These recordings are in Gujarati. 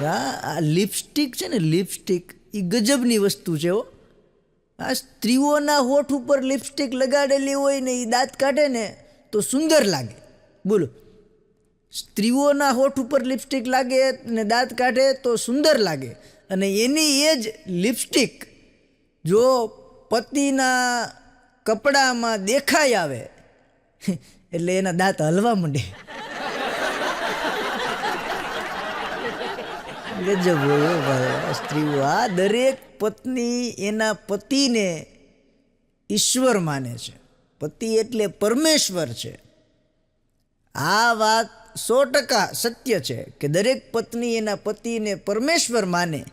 હા આ લિપસ્ટિક છે ને, લિપસ્ટિક એ ગજબની વસ્તુ છે હો. આ સ્ત્રીઓના હોઠ ઉપર લિપસ્ટિક લગાડેલી હોય ને એ દાંત કાઢે ને તો સુંદર લાગે. બોલો. સ્ત્રીઓના હોઠ ઉપર લિપસ્ટિક લાગે ને દાંત કાઢે તો સુંદર લાગે. અને એની એ જ લિપસ્ટિક જો પતિના કપડામાં દેખાઈ આવે, એટલે એના દાંત હલવા માંડે. ગજબ હોય ભાઈ. સ્ત્રીઓ, આ દરેક પત્ની એના પતિને ઈશ્વર માને છે. પતિ એટલે પરમેશ્વર છે. આ વાત સો ટકા સત્ય છે કે દરેક પત્ની એના પતિને પરમેશ્વર માને.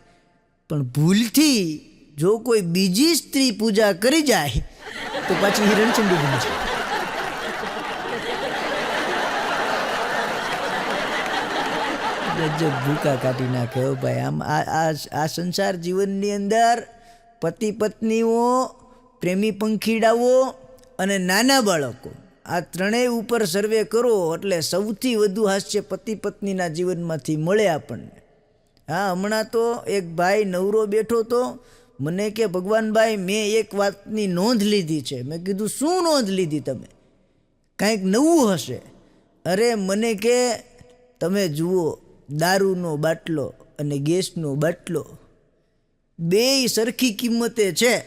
પણ ભૂલથી જો કોઈ બીજી સ્ત્રી પૂજા કરી જાય, તો પાછી હિરણચંડી બની જાય. ગજબ ભૂકા કાઢી નાખે હો ભાઈ. આમ આ આ આ સંસાર જીવનની અંદર પતિ પત્નીઓ, પ્રેમી પંખીડાઓ અને નાના બાળકો, આ ત્રણેય ઉપર સર્વે કરો એટલે સૌથી વધુ હાસ્ય પતિ પત્નીના જીવનમાંથી મળે આપણને. હા, હમણાં તો એક ભાઈ નવરો બેઠો તો મને કે ભગવાનભાઈ મેં એક વાતની નોંધ લીધી છે. મેં કીધું, શું નોંધ લીધી તમે? કાંઈક નવું હશે. અરે, મને કે, તમે જુઓ દારૂનો બાટલો અને ગેસનો બાટલો બેય સરખી કિંમતે છે.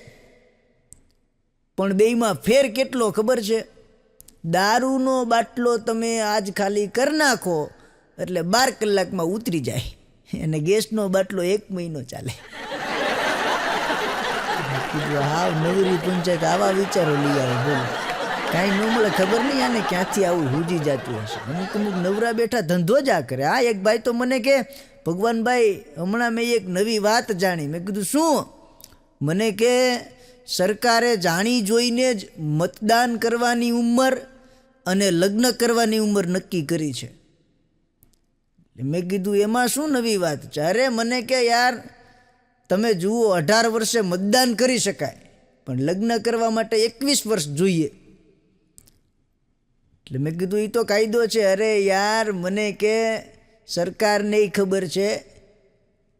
પણ બેયમાં ફેર કેટલો ખબર છે? દારૂનો બાટલો તમે આજ ખાલી કરી નાખો એટલે બાર કલાકમાં ઉતરી જાય અને ગેસનો બાટલો એક મહિનો ચાલે. હાવ નવરી પંચાયત આવા વિચારો લઈ આવે બોલો. કાંઈ ન મળે, ખબર નહીં આને ક્યાંથી આવું હુજી જતું હશે. અમુક અમુક નવરા બેઠા ધંધો જ આ કરે. આ એક ભાઈ તો મને કે, ભગવાનભાઈ, હમણાં મેં એક નવી વાત જાણી. મેં કીધું, શું? મને કે, સરકારે જાણી જોઈને જ મતદાન કરવાની ઉંમર અને લગ્ન કરવાની ઉંમર નક્કી કરી છે. મેં કીધું, એમાં શું નવી વાત છે? અરે, મને કે, યાર, તમે જુઓ, અઢાર વર્ષે મતદાન કરી શકાય, પણ લગ્ન કરવા માટે એકવીસ વર્ષ જોઈએ. એટલે મેં કીધું એ તો કાયદો છે. અરે યાર, મને કે સરકારને એ ખબર છે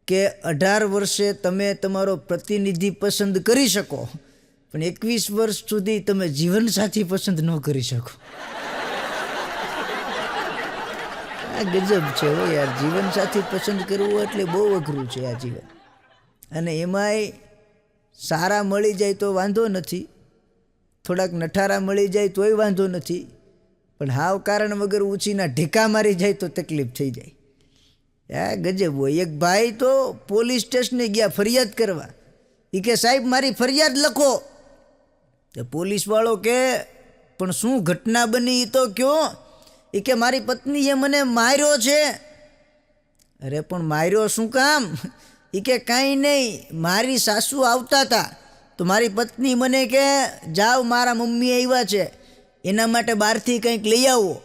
કે અઢાર વર્ષે તમે તમારો પ્રતિનિધિ પસંદ કરી શકો, પણ એકવીસ વર્ષ સુધી તમે જીવનસાથી પસંદ ન કરી શકો. આ ગજબ છે હો યાર, જીવનસાથી પસંદ કરવું એટલે બહુ અઘરું છે આ જીવન. અને એમાંય સારા મળી જાય તો વાંધો નથી, થોડાક નઠારા મળી જાય તોય વાંધો નથી પણ હાવ કારણ વગર ઊંચીના ઢેકા મારી જાય તો તકલીફ થઈ જાય. આ ગજબ હોય. એક ભાઈ તો પોલીસ સ્ટેશને ગયા ફરિયાદ કરવા. એ કે, સાહેબ, મારી ફરિયાદ લખો. તો પોલીસવાળો કે, પણ શું ઘટના બની એ તો કયો? એ કે, મારી પત્નીએ મને માર્યો છે. અરે, પણ માર્યો શું કામ? એ કે, કાંઈ નહીં. મારી સાસુ આવતા હતા તો મારી પત્ની મને કે જાઓ મારા મમ્મી આવ્યા છે. એના માટે બહારથી કંઈક લઈ આવો.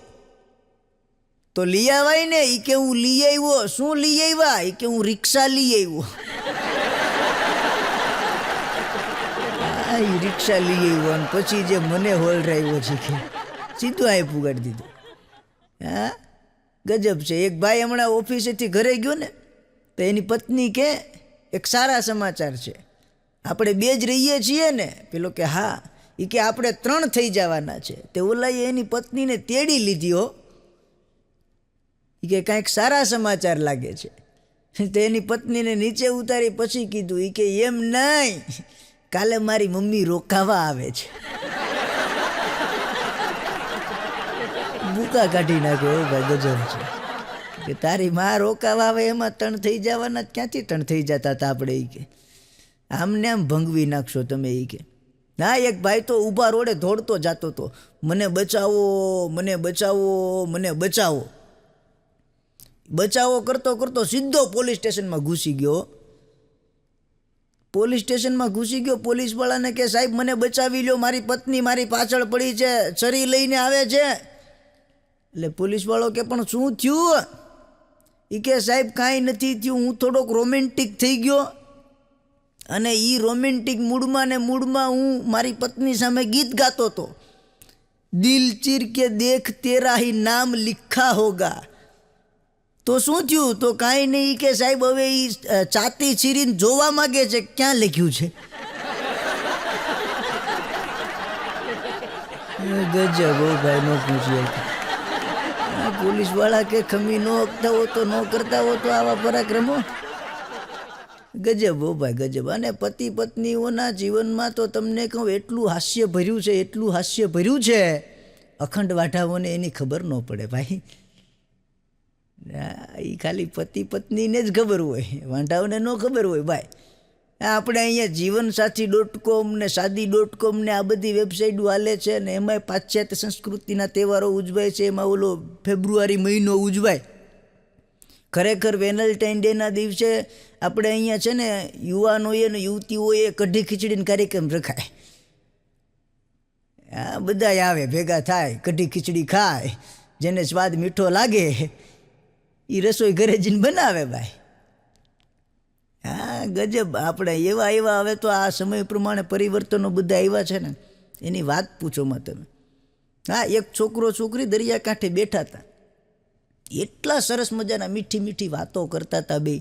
તો લઈ આવાય ને એ કે હું લઈ આવ્યો. શું લઈ આવ્યા? એ કે હું રિક્ષા લઈ આવ્યો. રિક્ષા લઈ આવ્યો અને પછી જે મને હોલ હોલરાવ્યો છે કે, સીધું આ પુગાડી દીધું. હા? ગજબ છે. એક ભાઈ હમણાં ઓફિસેથી ઘરે ગયો ને, તો એની પત્ની કે, એક સારા સમાચાર છે. આપણે બે જ રહીએ છીએ ને, પેલો કે, હા એ કે આપણે ત્રણ થઈ જવાના છે. તે ઓલાએ એની પત્નીને તેડી લીધી હો. એ કે કાંઈક સારા સમાચાર લાગે છે. તે એની પત્નીને નીચે ઉતારી પછી કીધું એ કે એમ નહીં, કાલે મારી મમ્મી રોકાવા આવે છે. બુકા કાઢી નાખે એ ભાઈ ગજબ છે. કે તારી માં રોકાવા આવે એમાં તણ થઈ જવાના ક્યાંથી તણ થઈ જતા હતા આપણે એ કે? આમને આમ ભંગવી નાખશો તમે એ કે? ના, એક ભાઈ તો ઊભા રોડે દોડતો જતો હતો. મને બચાવો મને બચાવો મને બચાવો. બચાવો કરતો કરતો સીધો પોલીસ સ્ટેશનમાં ઘૂસી ગયો. પોલીસ સ્ટેશનમાં ઘૂસી ગયો. પોલીસવાળાને કે, સાહેબ, મને બચાવી લ્યો, મારી પત્ની મારી પાછળ પડી છે છરી લઈને આવે છે. એટલે પોલીસવાળો કે, પણ શું થયું? એ કે, સાહેબ, કાંઈ નથી થયું. હું થોડોક રોમેન્ટિક થઈ ગયો. અને એ રોમેન્ટિક મૂડમાં ને મૂડમાં હું મારી પત્ની સામે ગીત ગાતો હતો દિલ ચીર કે દેખ તેરા હી નામ લિખા હોગા. તો શું થયું? તો કાંઈ નહીં કે, સાહેબ, હવે એ ચાતી ચીરીને જોવા માગે છે, ક્યાં લખ્યું છે? ગજબ ભાઈ, નો પૂછીએ. પોલીસવાળા કે ખમી નો હકતા હો તો ન કરતા હો તો આવા પરાક્રમો? ગજબ હો ભાઈ, ગજબ. અને પતિ પત્નીઓના જીવનમાં તો તમને કહું, એટલું હાસ્ય ભર્યું છે, એટલું હાસ્ય ભર્યું છે, અખંડ વાઢાઓને એની ખબર ન પડે ભાઈ. એ ખાલી પતિ પત્નીને જ ખબર હોય, વાંઢાઓને ન ખબર હોય ભાઈ. આપણે અહીંયા જીવનસાથી ડોટ કોમ ને સાદી ડોટ કોમ ને આ બધી વેબસાઇટો હાલે છે ને એમાંય પાશ્ચાત્ય સંસ્કૃતિના તહેવારો ઉજવાય છે, એમાં ઓલો ફેબ્રુઆરી મહિનો ઉજવાય. ખરેખર વેલેન્ટાઇન ડેના દિવસે આપણે અહીંયા છે ને યુવાનોએ ને યુવતીઓએ કઢી ખીચડીનો કાર્યક્રમ રખાય. આ બધા આવે, ભેગા થાય, કઢી ખીચડી ખાય, જેને સ્વાદ મીઠો લાગે એ રસોઈ ઘરે જઈને બનાવે ભાઈ. હા ગજબ, આપણે એવા એવા હવે તો આ સમય પ્રમાણે પરિવર્તનો બધા આવ્યા છે ને. એની વાત પૂછોમાં તમે. હા, એક છોકરો છોકરી દરિયાકાંઠે બેઠા હતા. એટલા સરસ મજાના મીઠી મીઠી વાતો કરતા હતા બે.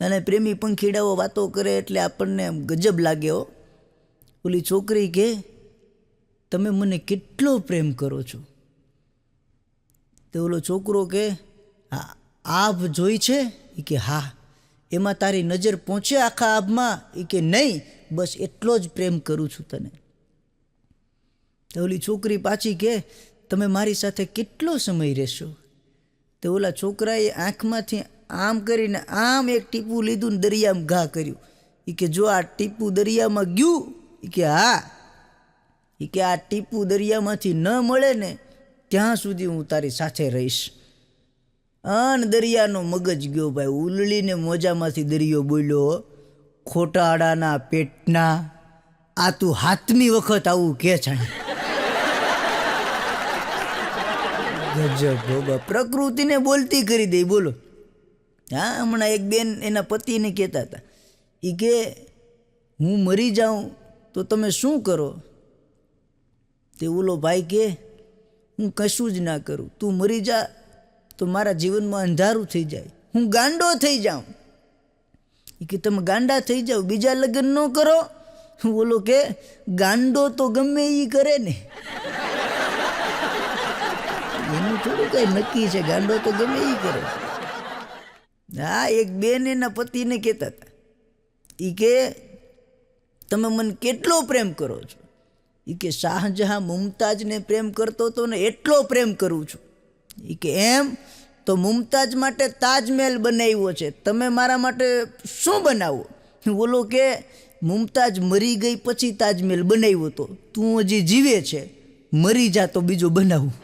અને પ્રેમી પંખીડાઓ વાતો કરે એટલે આપણને એમ ગજબ લાગે હો. ઓલી છોકરી કે, તમે મને કેટલો પ્રેમ કરો છો? તો ઓલો છોકરો કે, હા, આભ જોઈ છે? એ કે, હા. એમાં તારી નજર પહોંચે આખા આભમાં? એ કે, નહીં, બસ એટલો જ પ્રેમ કરું છું તને. તો ઓલી છોકરી પાછી કે, તમે મારી સાથે કેટલો સમય રહેશો? તો ઓલા છોકરાએ આંખમાંથી આમ કરીને આમ એક ટીપું લીધું ને દરિયામાં ઘા કર્યું. એ કે જો આ ટીપું દરિયામાં ગયું એ કે હા. એ કે આ ટીપું દરિયામાંથી ન મળે ને ત્યાં સુધી હું તારી સાથે રહીશ. અન દરિયાનો મગજ ગયો ભાઈ, ઉલળીને મોજામાંથી દરિયો બોલ્યો ખોટાડાના પેટના, આ તું હાથમી વખત આવું કે છે? ગજબ બાબા પ્રકૃતિને બોલતી કરી દે, બોલો. હા, હમણાં એક બેન એના પતિને કહેતા હતા. એ કે, હું મરી જાઉં તો તમે શું કરો? તે ઓલો ભાઈ કે, હું કશું જ ના કરું. તું મરી જા તો મારા જીવનમાં અંધારું થઈ જાય. હું ગાંડો થઈ જાઉં. એ કે, તમે ગાંડા થઈ જાઓ, બીજા લગ્ન ન કરો. બોલો કે, ગાંડો તો ગમે એ કરે ને. થોડું કઈ નક્કી છે ગાંડો તો ગમે એ કરે. હા, એક બેન એના પતિને કહેતા હતા. એ કે, તમે મને કેટલો પ્રેમ કરો છો? એ કે, શાહજહાં મુમતાજને પ્રેમ કરતો હતો ને એટલો પ્રેમ કરું છું. એ કે, એમ? તો મુમતાજ માટે તાજમહેલ બનાવ્યો છે. તમે મારા માટે શું બનાવો? બોલો કે, મુમતાજ મરી ગઈ પછી તાજમહેલ બનાવ્યો તો. તું હજી જીવે છે. મરી જા તો બીજો બનાવું.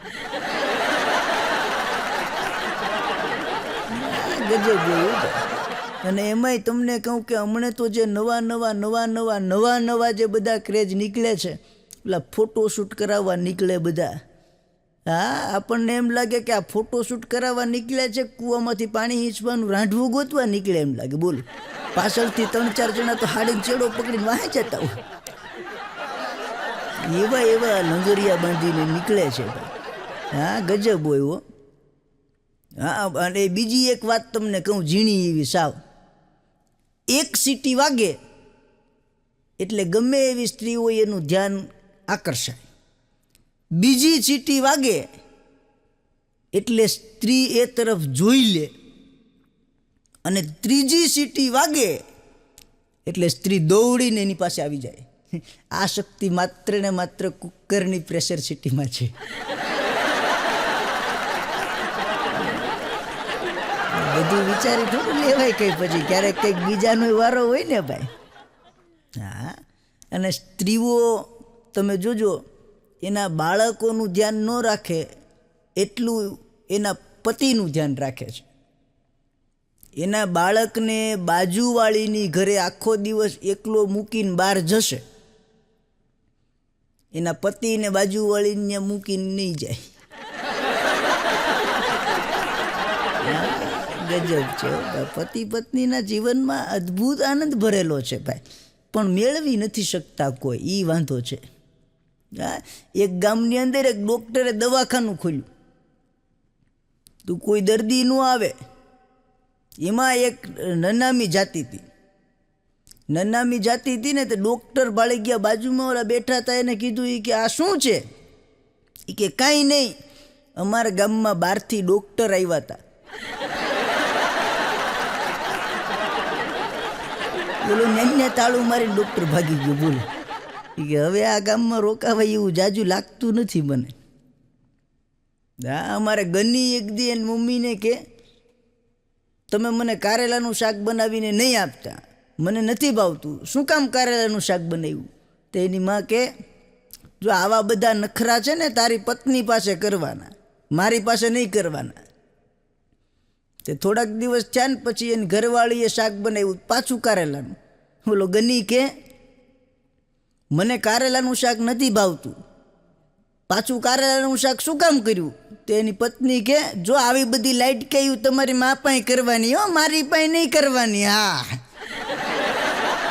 ગજબ એવું અને એમાંય તમને કહું કે હમણે તો જે નવા નવા નવા નવા નવા નવા જે બધા ક્રેઝ નીકળે છે, પેલા ફોટોશૂટ કરાવવા નીકળે બધા. હા, આપણને એમ લાગે કે આ ફોટોશૂટ કરાવવા નીકળે છે, કૂવામાંથી પાણી હીંચવાનું રાંઢવું ગોતવા નીકળે એમ લાગે. બોલ. પાછળથી ત્રણ ચાર જણા તો હાડીને ચેડો પકડીને વાહે જતા હોય. એવા એવા લંગરિયા બાંધીને નીકળે છે. હા, ગજબ હોય હો, અને બીજી એક વાત તમને કહું, ઝીણી એવી સાવ. એક સીટી વાગે, એટલે ગમે એવી સ્ત્રી હોય એનું ધ્યાન આકર્ષાય. બીજી સીટી વાગે, એટલે સ્ત્રી એ તરફ જોઈ લે. અને ત્રીજી સીટી વાગે, એટલે સ્ત્રી દોડીને એની પાસે આવી જાય. આ શક્તિ માત્ર ને માત્ર કુકરની પ્રેશર સિટીમાં છે. બધું વિચારી થોડું લેવાય કંઈ પછી. ક્યારેક કંઈક બીજાનો વારો હોય ને ભાઈ. હા. અને સ્ત્રીઓ, તમે જોજો, એના બાળકોનું ધ્યાન ન રાખે એટલું એના પતિનું ધ્યાન રાખે છે. એના બાળકને બાજુવાળીની ઘરે આખો દિવસ એકલો મૂકીને બહાર જશે. એના પતિને બાજુવાળીને મૂકીને નહીં જાય. ગજબ છે પતિ પત્નીના જીવનમાં અદ્ભુત આનંદ ભરેલો છે ભાઈ. પણ મેળવી નથી શકતા કોઈ એ વાંધો છે. હા? એક ગામની અંદર એક ડૉક્ટરે દવાખાનું ખોલ્યું. તું કોઈ દર્દી ન આવે. એમાં એક નનામી જાતિ હતી. નનામી જાતિ હતી ને તે ડૉક્ટર બાળી ગયા બાજુમાં ઓલા બેઠા હતા, એને કીધું એ કે, આ શું છે? એ કે, કાંઈ નહીં. અમારા ગામમાં બહારથી ડૉક્ટર આવ્યા હતા. બોલો ને તાળું મારી ડૉક્ટર ભાગી ગયો, બોલો. કે, હવે આ ગામમાં રોકાવાય એવું જાજુ લાગતું નથી મને. હા અમારે ગની એક દી એની મમ્મીને કે, તમે મને કારેલાનું શાક બનાવીને નહીં આપતા. મને નથી ભાવતું. શું કામ કારેલાનું શાક બનાવ્યું? તો એની માં કે, જો આવા બધા નખરા છે ને, તારી પત્ની પાસે કરવાના. મારી પાસે નહીં કરવાના. તે થોડાક દિવસ થયા ને પછી એની ઘરવાળીએ શાક બનાવ્યું, પાછું કારેલાનું. બોલો, ગની કે, મને કારેલાનું શાક નથી ભાવતું. પાછું કારેલાનું શાક શું કામ કર્યું? તો એની પત્ની કે, જો આવી બધી લાઈટ કહ્યું તમારી મા પાસે કરવાની હો, મારી પાસે નહીં કરવાની. હા.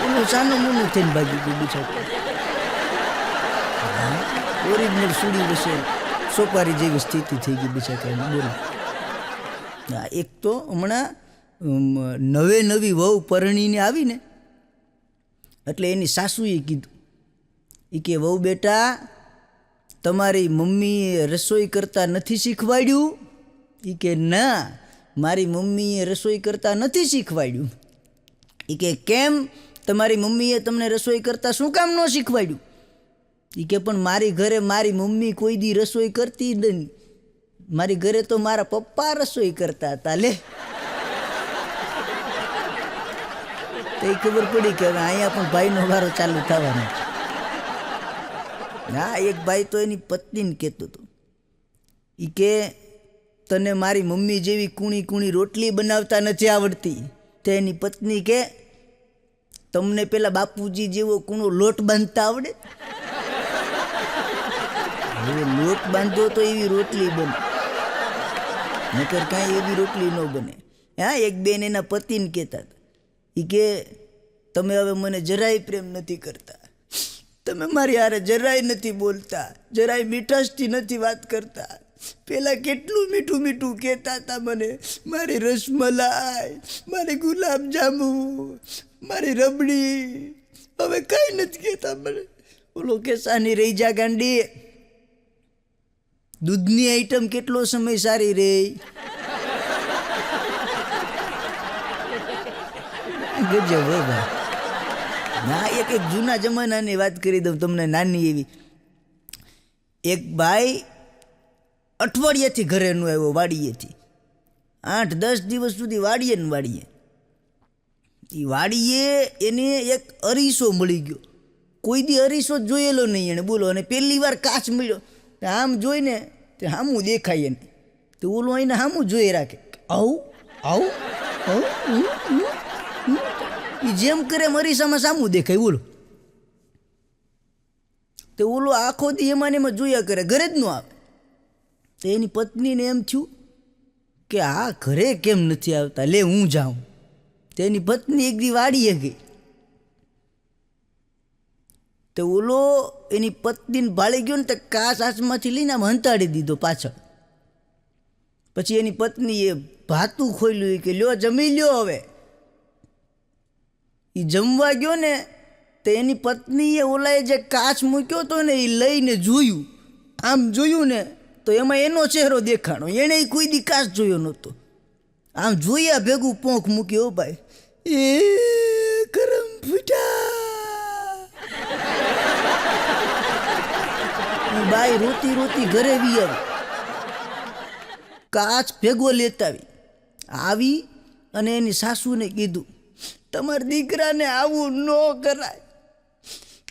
એનું સાનું મૂનું થઈને ભાગી ગયું બિચારું ઓરિજિનલ સુડી વસે, સોપારી જેવી સ્થિતિ થઈ ગઈ બિચારાની બોલો. એક તો હમણાં નવે નવી વહુ પરણીને આવીને, એટલે એની સાસુએ કીધું એ કે વહુ બેટા, તમારી મમ્મીએ રસોઈ કરતા નથી શીખવાડ્યું? એ કે, ના, મારી મમ્મીએ રસોઈ કરતા નથી શીખવાડ્યું. એ કે, કેમ? તમારી મમ્મીએ તમને રસોઈ કરતાં શું કામ ન શીખવાડ્યું? એ કે, પણ મારી ઘરે મારી મમ્મી કોઈ દી રસોઈ કરતી નહીં. મારી ઘરે તો મારા પપ્પા રસોઈ કરતા હતા, લે. તો એ ખબર પડી કે હવે અહીંયા પણ ભાઈનો વારો ચાલુ થવાનો છે. હા, એક ભાઈ તો એની પત્નીને કહેતો હતો. એ કે, તને મારી મમ્મી જેવી કૂણી કૂણી રોટલી બનાવતા નથી આવડતી. તો એની પત્ની કે, તમને પેલા બાપુજી જેવો કૂણો લોટ બાંધતા આવડે? હવે લોટ બાંધો તો એવી રોટલી બને. નકર કાંઈ એવી રોટલી ન બને. હા, એક બેન એના પતિને કહેતા હતા. એ કે, તમે હવે મને જરાય પ્રેમ નથી કરતા. તમે મારી હારે જરાય નથી બોલતા. જરાય મીઠાશથી નથી વાત કરતા. પેલા કેટલું મીઠું મીઠું કહેતા હતા મને. મારી રસમલાઈ, મારી ગુલાબજાંબુ, મારી રબડી. હવે કાંઈ નથી કહેતા મને. ઓલો કે સાની રહી જા ગાંડી દૂધની આઈટમ કેટલો સમય સારી રહે? ગજબ હો ભાઈ ના, એક એક જૂના જમાનાની વાત કરી દઉં તમને નાની એવી. એક ભાઈ અઠવાડિયાથી ઘરે નો આવ્યો, વાડીએથી. આઠ દસ દિવસ સુધી વાડીએ ને વાડીએ. એ વાડીએ એને એક અરીસો મળી ગયો. કોઈ દી અરીસો જોયેલો નહીં એને. બોલો, અને પહેલી વાર કાચ મળ્યો. આમ જોઈને તે સામું દેખાય એને તો ઓલો એને સામું જોઈ રાખે. આવું આવું. એ જેમ કરે એમ અરીસામાં સામું દેખાય, બોલો. તે ઓલો આખો દી એમાં એમાં જોયા કરે, ઘરે જ ન આવે. તો એની પત્નીને એમ થયું કે આ ઘરે કેમ નથી આવતા? લે હું જાઉં. તો એની પત્ની એક દી વાડીએ ગઈ. તો ઓલો એની પત્નીને ભાળી ગયો ને તો કાચ આસમાંથી લઈને આમ હંતાડી દીધો પાછળ. પછી એની પત્નીએ ભાતું ખોલ્યું કે, લ્યો, જમી લ્યો હવે. એ જમવા ગયો ને તો એની પત્નીએ ઓલાએ જે કાચ મૂક્યો હતો ને એ લઈને જોયું. આમ જોયું ને તો એમાં એનો ચહેરો દેખાણો. એણે કોઈ દી કાચ જોયો નહોતો. આમ જોયા ભેગું પોંખ મૂક્યો ભાઈ, એ કરમ ફૂટા બાઈ રોતી રોતી ઘરે વી આવી. કાચ ભેગો લેતા આવી. અને એની સાસુને કીધું, તમારા દીકરાને આવું ન કરાય.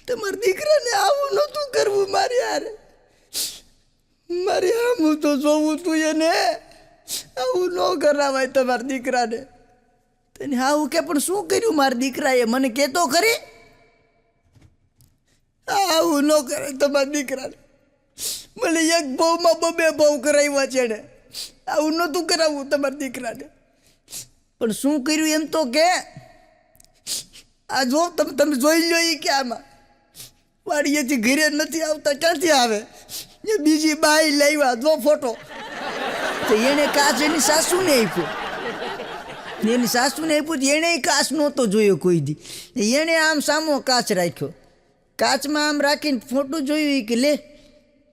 તમારા દીકરાને આવું નહોતું કરવું મારે હારે. મારે આમ તો જોવું તું એને. આવું ન કરાવાય તમારા દીકરાને. તને આવું કે, પણ શું કર્યું મારા દીકરાએ? મને કહેતો ખરી? આવું ન કરે તમારા દીકરાને. મને એક ભાવમાં બબે ભાવ કરાવ્યા છે ને. આવું નહોતું કરાવવું તમારા દીકરાને. પણ શું કર્યું એમ તો કે, આ જો તમે તમે જોઈ લો એ કે આમાં. વાડીએથી ઘરે નથી આવતા, ક્યાંથી આવે? એ બીજી બાઈ લાવ્યા જો ફોટો. તો એને કાચ એની સાસુને આપ્યો. એની સાસુને આપ્યું એણે કાચ નહોતો જોયો કોઈ દી. એણે આમ સામો કાચ રાખ્યો. કાચમાં આમ રાખીને ફોટો જોયું એ કે લે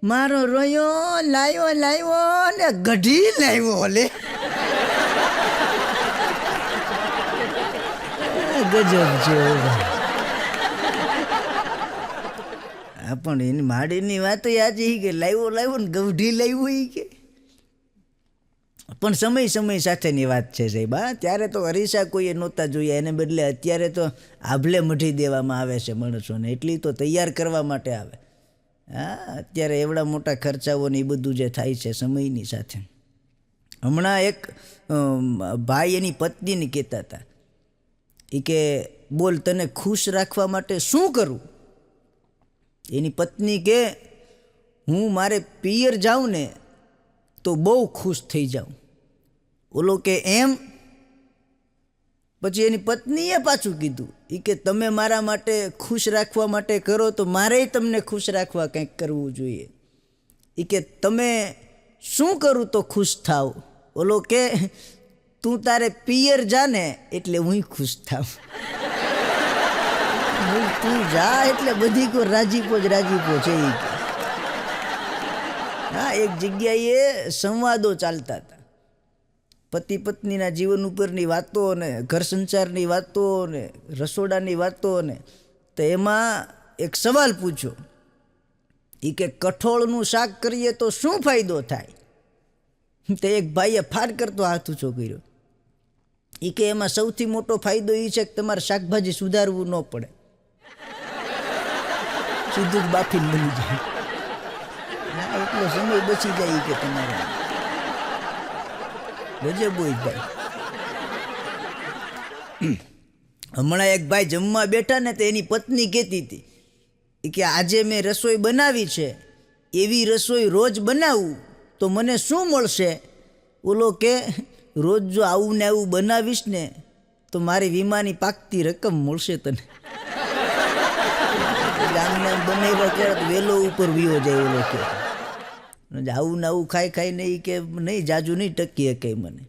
મારો રોયો લાવ્યો લાવ્યો ને ગઢી લાવ્યો લે. ગજબ હા. પણ એની માડીની વાત આજે એ કે લાવ્યો લાવ્યો ને ગઢી લાવ્યો એ કે. પણ સમય સમય સાથેની વાત છે સાહેબ, હા. ત્યારે તો અરીસા કોઈએ નહોતા જોયા. એને બદલે અત્યારે તો આભલે મઢી દેવામાં આવે છે માણસોને. એટલી તો તૈયાર કરવા માટે આવે. હા, અત્યારે એવડા મોટા ખર્ચાઓ ને એ બધું જે થાય છે સમયની સાથે. હમણાં એક ભાઈ એની પત્નીને કહેતા હતા. એ કે, બોલ તને ખુશ રાખવા માટે શું કરું? એની પત્ની કે, હું મારે પિયર જાઉં ને તો બહુ ખુશ થઈ જાઉં. ઓલો કે, એમ? પછી એની પત્નીએ પાછું કીધું એ કે તમે મારા માટે ખુશ રાખવા માટે કરો તો મારેય તમને ખુશ રાખવા કંઈક કરવું જોઈએ. એ કે, તમે શું કરું તો ખુશ થાવ? ઓલો કે, તું તારે પિયર જાને એટલે હું ખુશ થાવ. તું જા એટલે બધી કો રાજીપો જ રાજીપો છે એ હા, એક જગ્યાએ સંવાદો ચાલતા હતા. પતિ પત્નીના જીવન ઉપરની વાતો ને ઘર સંસારની વાતો ને રસોડાની વાતો ને તો એમાં એક સવાલ પૂછો એ કે કઠોળનું શાક કરીએ તો શું ફાયદો થાય? તે એક ભાઈએ ફાર કરતો હાથ ઊંચો કર્યો. એ કે એમાં સૌથી મોટો ફાયદો એ છે કે તમારે શાકભાજી સુધારવું ન પડે. સીધું જ બાફીને બની જાય. એટલો સમય બચી જાય કે તમારે. ગજબ હોય ભાઈ હમણાં એક ભાઈ જમવા બેઠા ને તો એની પત્ની કહેતી હતી કે આજે મેં રસોઈ બનાવી છે, એવી રસોઈ રોજ બનાવું તો મને શું મળશે? ઓલો કે, રોજ જો આવું ને આવું બનાવીશ ને તો મારી વીમાની પાકતી રકમ મળશે તને. ગામને બનાવ્યા ત્યારે વેલો ઉપર વિયો જાય ઓલો કે. અને આવું ને આવું ખાઈ ખાઈને એ કે, નહીં, જાજુ નહીં ટકી શકે મને.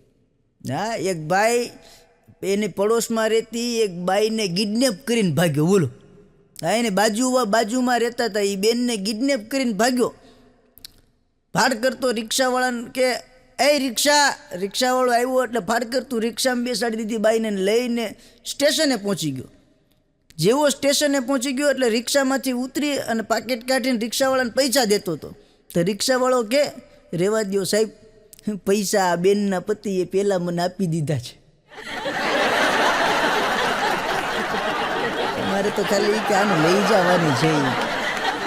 હા, એક ભાઈ એની પડોશમાં રહેતી, એક બાઈને કિડનેપ કરીને ભાગ્યો, બોલો. હા, એને બાજુ બાજુમાં રહેતા હતા એ બેનને કિડનેપ કરીને ભાગ્યો. ભાડ કરતો રિક્ષાવાળાને કે, એ રિક્ષા, રિક્ષાવાળો આવ્યો એટલે ભાડ કરતું રિક્ષામાં બેસાડી દીધી બાઈને લઈને સ્ટેશને પહોંચી ગયો. જેવો સ્ટેશને પહોંચી ગયો એટલે રિક્ષામાંથી ઉતરી અને પાકેટ કાઢીને રિક્ષાવાળાને પૈસા દેતો હતો. તો રિક્ષાવાળો કે રેવા દ્યો સાહેબ, પૈસા આ બેનના પતિએ પહેલાં મને આપી દીધા છે મારે તો ખાલી કે, આને લઈ જવાની છે.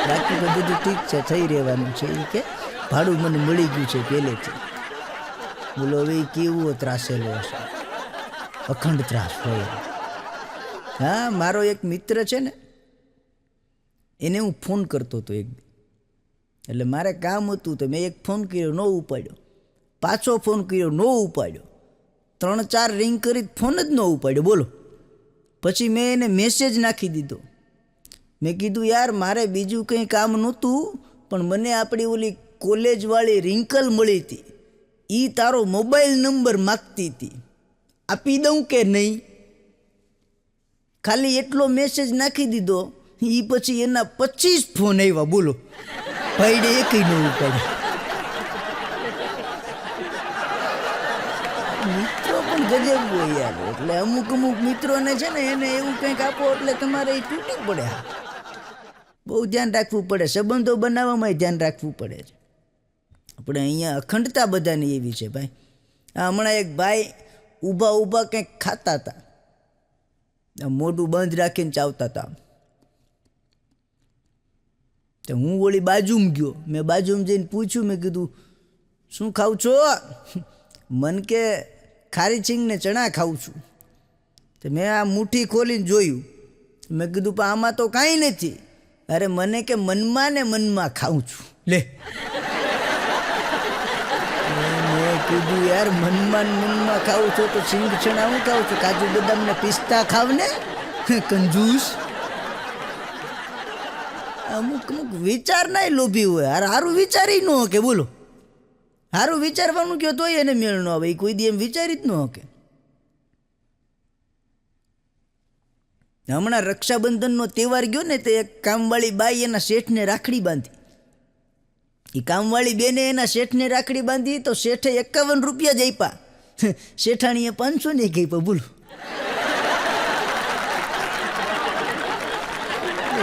બાકી તો બધું ઠીક છે, થઈ રહેવાનું છે એ કે, ભાડું મને મળી ગયું છે પહેલેથી બોલો, હવે કેવો ત્રાસેલો હશે અખંડ ત્રાસ હોય હા, મારો એક મિત્ર છે ને, એને હું ફોન કરતો હતો એક દી. એટલે મારે કામ હતું તો મેં એક ફોન કર્યો, ન ઉપાડ્યો. પાછો ફોન કર્યો, ન ઉપાડ્યો. ત્રણ ચાર રિંગ કરી ફોન જ ન ઉપાડ્યો. બોલો. પછી મેં એને મેસેજ નાખી દીધો. મેં કીધું, યાર, મારે બીજું કંઈ કામ નહોતું, પણ મને આપણી ઓલી કોલેજવાળી રિંકલ મળી હતી. એ તારો મોબાઈલ નંબર માગતી હતી. આપી દઉં કે નહીં? ખાલી એટલો મેસેજ નાખી દીધો એ પછી એના પચીસ ફોન આવ્યા બોલો. ભાઈને એકય ન પડે મિત્રો પણ ગજબ હોય યાર. એટલે અમુક અમુક મિત્રોને છે ને એને એવું કંઈક આપો એટલે તમારે એ તૂટી પડે બહુ ધ્યાન રાખવું પડે. સંબંધો બનાવવામાં ધ્યાન રાખવું પડે છે. આપણે અહીંયા અખંડતા બધાની એવી છે ભાઈ. આ હમણાં એક ભાઈ ઊભા ઊભા કંઈક ખાતા હતા. મોઢું બંધ રાખીને ચાવતા હતા. તો હું ઓલી બાજુમાં ગયો. મેં બાજુમાં જઈને પૂછ્યું મેં કીધું શું ખાવ છો? મન કે ખારી છીંગને ચણા ખાઉં છું. તો મેં આ મુઠ્ઠી ખોલીને જોયું. મેં કીધું પણ આમાં તો કાંઈ નથી. અરે મને કે મનમાં ને મનમાં ખાઉં છું. લે. મેં કીધું યાર મનમાં મનમાં ખાઉં છું તો સિંગ ચણા હું ખાઉં છું? કાજુ બદામ ને પિસ્તા ખાવ ને? કંજૂસ? અમુક અમુક વિચાર ના લોભી હોય. હાર સારું વિચારી ન કે બોલો. હારું વિચારવાનું કયો તોય એને મેળ ન આવે. એ કોઈ દી એમ વિચારી જ ન કે હમણાં રક્ષાબંધનનો તહેવાર ગયો ને, તે એક કામવાળી બાઈ એના શેઠને રાખડી બાંધી. એ કામવાળી બેને એના શેઠને રાખડી બાંધી, તો શેઠે એકાવન રૂપિયા જ આપ્યા. શેઠાણીએ પાંચસો ને આપ્યા, બોલો.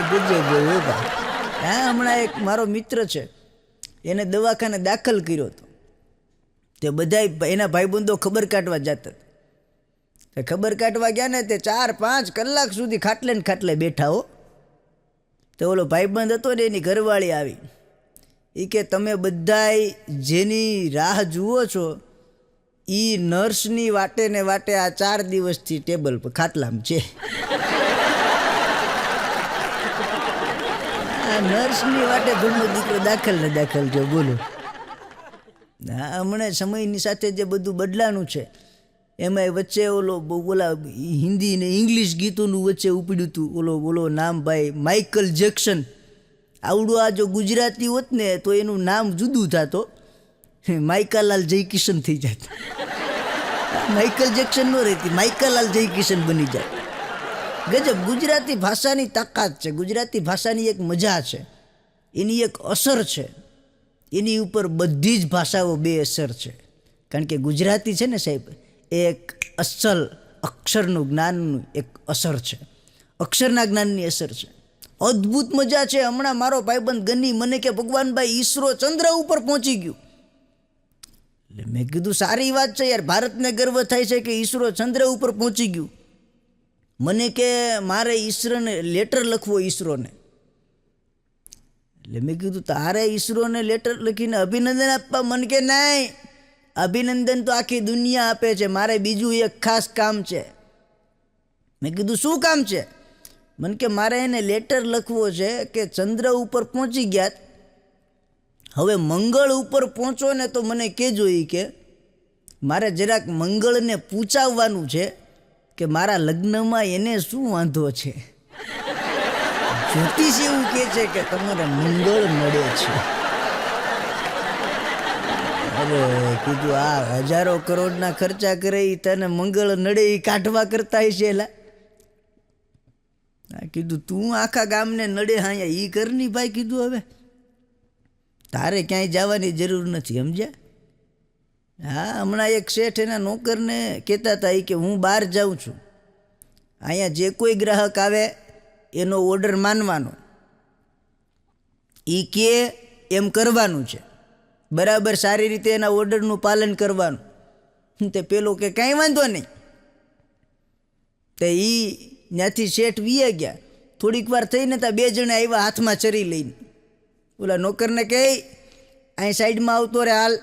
ગજબ હોય હો, હમણાં એક મારો મિત્ર છે, એને દવાખાને દાખલ કર્યો હતો. તે બધાય એના ભાઈબંધો ખબર કાઢવા જતા. તે ખબર કાઢવા ગયા ને તે ચાર પાંચ કલાક સુધી ખાટલે ને ખાટલે બેઠા હો. તો ઓલો ભાઈબંધ હતો ને એની ઘરવાળી આવી. એ કે, તમે બધાય જેની રાહ જુઓ છો એ નર્સની વાટે ને વાટે આ ચાર દિવસથી ટેબલ પર ખાટલામાં છે. નર્સની વાટે ઘરનો દીકરો દાખલ ને દાખલ છે બોલો. હા હમણાં સમયની સાથે જે બધું બદલાનું છે, એમાંય વચ્ચે ઓલો ઓલા હિન્દી ને ઇંગ્લિશ ગીતોનું વચ્ચે ઉપડ્યું હતું ઓલો ઓલો નામ ભાઈ માઇકલ જેક્સન. આવડું આ જો ગુજરાતી હોત ને, તો એનું નામ જુદું થતો. માઇકાલાલ જયકિશન થઈ જાત. માઇકલ જેક્સન ન રહેતી, માઇકાલાલ જયકિશન બની જાય ગજબ. ગુજરાતી ભાષાની તાકાત છે. ગુજરાતી ભાષાની એક મજા છે. એની એક અસર છે. એની ઉપર બધી જ ભાષાઓ બે અસર છે. કારણ કે ગુજરાતી છે ને સાહેબ એક અસલ અક્ષરનું જ્ઞાનનું એક અસર છે. અક્ષરના જ્ઞાનની અસર છે. અદ્ભુત મજા છે. હમણાં મારો ભાઈબંધ ગની મને કે, ભગવાનભાઈ, ઈસરો ચંદ્ર ઉપર પહોંચી ગયું. એટલે મેં કીધું, સારી વાત છે યાર. ભારતને ગર્વ થાય છે કે ઈસરો ચંદ્ર ઉપર પહોંચી ગયું. મને કે મારે ઈસરોને લેટર લખવો ઈસરોને. એટલે મેં કીધું, તારે ઈસરોને લેટર લખીને અભિનંદન આપવા? મને કે, નહીં. અભિનંદન તો આખી દુનિયા આપે છે. મારે બીજું એક ખાસ કામ છે. મેં કીધું, શું કામ છે? મને કે, મારે એને લેટર લખવો છે કે ચંદ્ર ઉપર પહોંચી ગયા હવે મંગળ ઉપર પહોંચો ને તો મને કહેજો એ કે, મારે જરાક મંગળને પૂછાવવાનું છે. કે મારા લગ્નમાં એને શું વાંધો છે? જ્યોતિષ એવું કહે છે કે તમારે મંગળ નડે છે. અરે, કીધું, આ હજારો કરોડના ખર્ચા કરે એ તને મંગળ નડે એ કાઢવા કરતા હશે, એલા. કીધું, તું આખા ગામને નડે હા એ કરની ભાઈ, કીધું હવે. તારે ક્યાંય જવાની જરૂર નથી, સમજ્યા? હા, હમણાં એક શેઠ એના નોકરને કહેતા હતા એ કે હું બહાર જાઉં છું. અહીંયા જે કોઈ ગ્રાહક આવે એનો ઓર્ડર માનવાનો. એ કે એમ કરવાનું છે. બરાબર સારી રીતે એના ઓર્ડરનું પાલન કરવાનું. તે પેલો કે કાંઈ વાંધો નહીં. તે એ ત્યાંથી શેઠ વીએ ગયા. થોડીક વાર થઈને ત્યાં બે જણા આવ્યા હાથમાં ચરી લઈને. ઓલા નોકરને કહે, અહીં સાઈડમાં આવતો રે હાલ.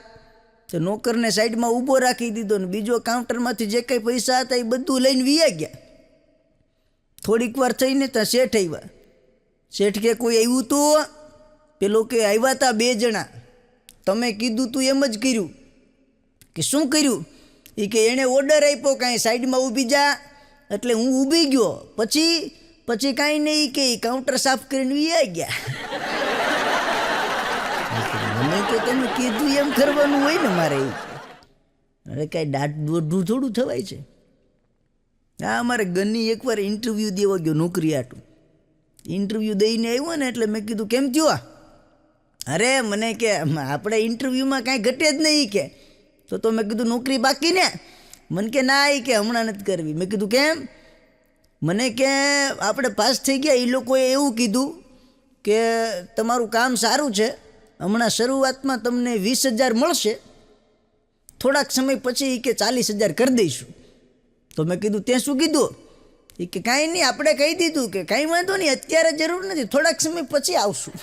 તો નોકરને સાઈડમાં ઊભો રાખી દીધો ને બીજો કાઉન્ટરમાંથી જે કંઈ પૈસા હતા એ બધું લઈને વિયા ગયા. થોડીક વાર થઈને ત્યાં શેઠ આવ્યા. શેઠ કે, કોઈ આવ્યું તું? પેલો કે, આવ્યા હતા બે જણા. તમે કીધું તું એમ જ કર્યું. કે, શું કર્યું? એ કે, એણે ઓર્ડર આપ્યો કાંઈ સાઈડમાં ઊભી જા. એટલે હું ઊભી ગયો. પછી પછી કાંઈ નહીં કે એ કાઉન્ટર સાફ કરીને વિયા ગયા. મને તો તમે કીધું એમ કરવાનું હોય ને મારે. અરે કાંઈ દાંત દોઢું થોડું થવાય છે. હા અમારે ગની એકવાર ઇન્ટરવ્યૂ દેવા ગયો નોકરી આટું. ઇન્ટરવ્યૂ દઈને આવ્યો ને એટલે મેં કીધું, કેમ થયો આ? અરે, મને કે, આપણે ઇન્ટરવ્યૂમાં કાંઈ ઘટે જ નહીં કે. તો તો મેં કીધું, નોકરી બાકી ને? મને કે, ના, એ કે હમણાં નથી કરવી. મેં કીધું, કેમ? મને કે, આપણે પાસ થઈ ગયા. એ લોકોએ એવું કીધું કે, તમારું કામ સારું છે. હમણાં શરૂઆતમાં તમને વીસ હજાર મળશે. થોડાક સમય પછી કે ચાલીસ હજાર કરી દઈશું. તો મેં કીધું તે શું કીધું? એ કે, કાંઈ નહીં, આપણે કહી દીધું કે કાંઈ વાંધો નહીં, અત્યારે જરૂર નથી, થોડાક સમય પછી આવશું.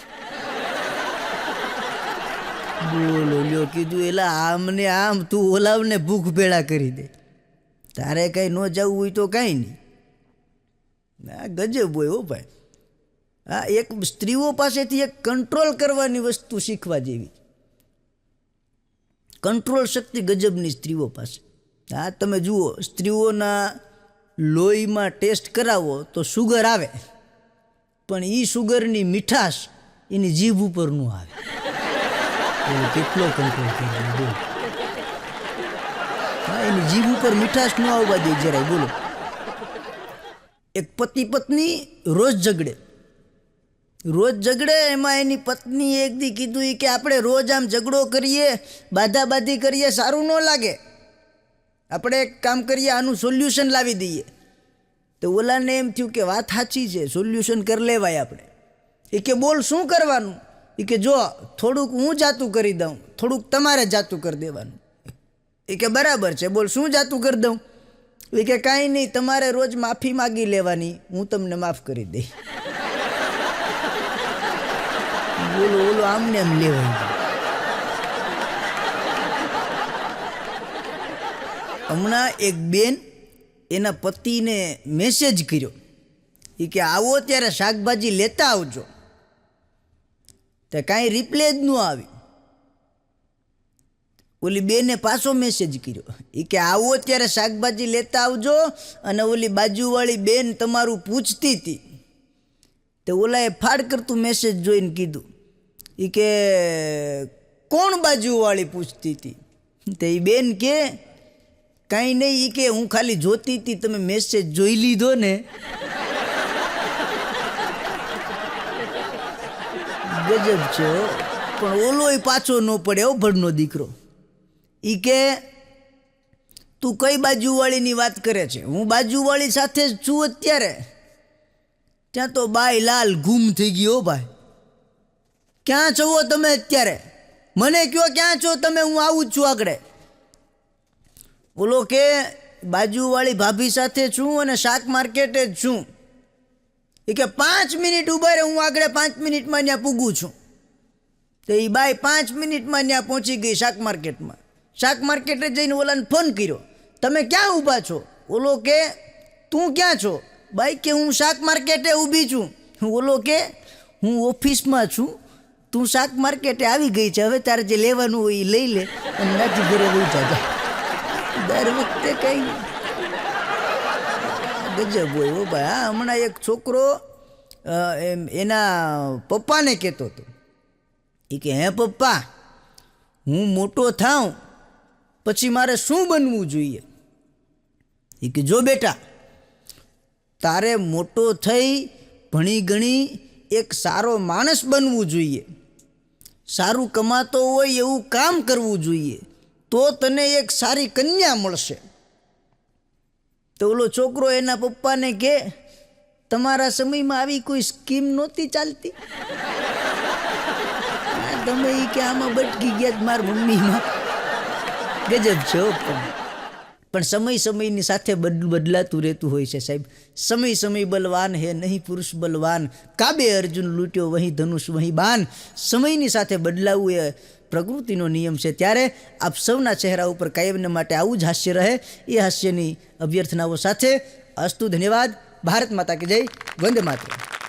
બોલો, લ્યો, કીધું, એલા, આમ ને આમ, તું ઓલાવને ભૂખ ભેળા કરી દે. તારે કાંઈ ન જવું હોય તો કાંઈ નહીં. ગજબ હોય હો ભાઈ. હા એક સ્ત્રીઓ પાસેથી એક કંટ્રોલ કરવાની વસ્તુ શીખવા જેવી. કંટ્રોલ શક્તિ ગજબની સ્ત્રીઓ પાસે. હા તમે જુઓ સ્ત્રીઓના લોહીમાં ટેસ્ટ કરાવો તો સુગર આવે. પણ એ સુગરની મીઠાશ એની જીભ ઉપર ન આવે કેટલો કંટ્રોલ કરી બોલો. હા એની જીભ ઉપર મીઠાશ ન આવવા દે જરાય બોલો. એક પતિ પત્ની રોજ ઝઘડે. રોજ ઝઘડે, એમાં એની પત્નીએ એક દી કીધું કે આપણે રોજ આમ ઝઘડો કરીએ, બાધાબાધી કરીએ, સારું ન લાગે. આપણે એક કામ કરીએ, આનું સોલ્યુશન લાવી દઈએ. તો ઓલાને એમ થયું કે વાત સાચી છે, સોલ્યુશન કરી લેવાય આપણે. એ કે બોલ, શું કરવાનું? એ કે જો, થોડુંક હું જાતું કરી દઉં, થોડુંક તમારે જાતું કરી દેવાનું. એ કે બરાબર છે, બોલ, શું જાતું કરી દઉં? એ કે કાંઈ નહીં, તમારે રોજ માફી માગી લેવાની, હું તમને માફ કરી દઈ ઓલો આમને એમ લેવાય. હમણાં એક બેન એના પતિને મેસેજ કર્યો. એ કે, આવો ત્યારે શાકભાજી લેતા આવજો. તો કાંઈ રિપ્લે જ ન આવી. ઓલી બેને પાછો મેસેજ કર્યો. એ કે, આવો ત્યારે શાકભાજી લેતા આવજો અને ઓલી બાજુવાળી બેન તમારું પૂછતી હતી તે ઓલાએ ફાડ કરતું મેસેજ જોઈને કીધું. એ કે, કોણ બાજુવાળી પૂછતી હતી તે એ બેન કે, કાંઈ નહીં એ કે, હું ખાલી જોતી હતી તમે મેસેજ જોઈ લીધો ને. ગજબ છે. પણ ઓલોય પાછો ન પડે હો ભડનો દીકરો. એ કે, તું કઈ બાજુવાળીની વાત કરે છે? હું બાજુવાળી સાથે જ છું અત્યારે. ત્યાં તો બાય લાલ ગુમ થઈ ગયો ભાઈ. ક્યાં છો તમે અત્યારે? મને કયો ક્યાં છો તમે? હું આવું જ છું આગળ. બોલો કે બાજુવાળી ભાભી સાથે છું અને શાક માર્કેટે જ છું. એ કે પાંચ મિનિટ ઊભા રહે, હું આગળ પાંચ મિનિટમાં ત્યાં પૂગું છું. તો એ બાઈ પાંચ મિનિટમાં ત્યાં પહોંચી ગઈ શાક માર્કેટમાં. શાક માર્કેટે જઈને ઓલાને ફોન કર્યો. તમે ક્યાં ઊભા છો? ઓલો કે તું ક્યાં છો? બાઈ કે હું શાક માર્કેટે ઊભી છું. ઓલો કે હું ઓફિસમાં છું. તું શાક માર્કેટે આવી ગઈ છે, હવે તારે જે લેવાનું હોય એ લઈ લે. અને નથી ઘરે ઉઠા જા. દર વખતે કંઈ ગજબ હોય ભાઈ. હા, હમણાં એક છોકરો એના પપ્પાને કહેતો હતો. એ કે, હે પપ્પા, હું મોટો થાઉં, પછી મારે શું બનવું જોઈએ? એ કે, જો બેટા, તારે મોટો થઈ ભણી ગણી એક સારો માણસ બનવું જોઈએ. સારું કમાતો હોય એવું કામ કરવું જોઈએ, તો તને એક સારી કન્યા મળશે. તો ઓલો છોકરો એના પપ્પાને કે, તમારા સમયમાં આવી કોઈ સ્કીમ નહોતી ચાલતી? તમે એ કે આમાં બટકી ગયા મારા મમ્મીમાં. ગજબ છો પણ પણ સમય સમયની સાથે બદલ બદલાતું રહેતું હોય છે સાહેબ. સમય સમય બલવાન હે, નહીં પુરુષ બલવાન. કાબે અર્જુન લૂંટ્યો, વહીં ધનુષ, વહીં બાન સમયની સાથે બદલાવું એ પ્રકૃતિનો નિયમ છે. ત્યારે આપ સૌના ચહેરા ઉપર કાયમને માટે આવું જ હાસ્ય રહે. એ હાસ્યની અભ્યર્થનાઓ સાથે અસ્તુ ધન્યવાદ. ભારત માતા કે જય. વંદે માતરમ.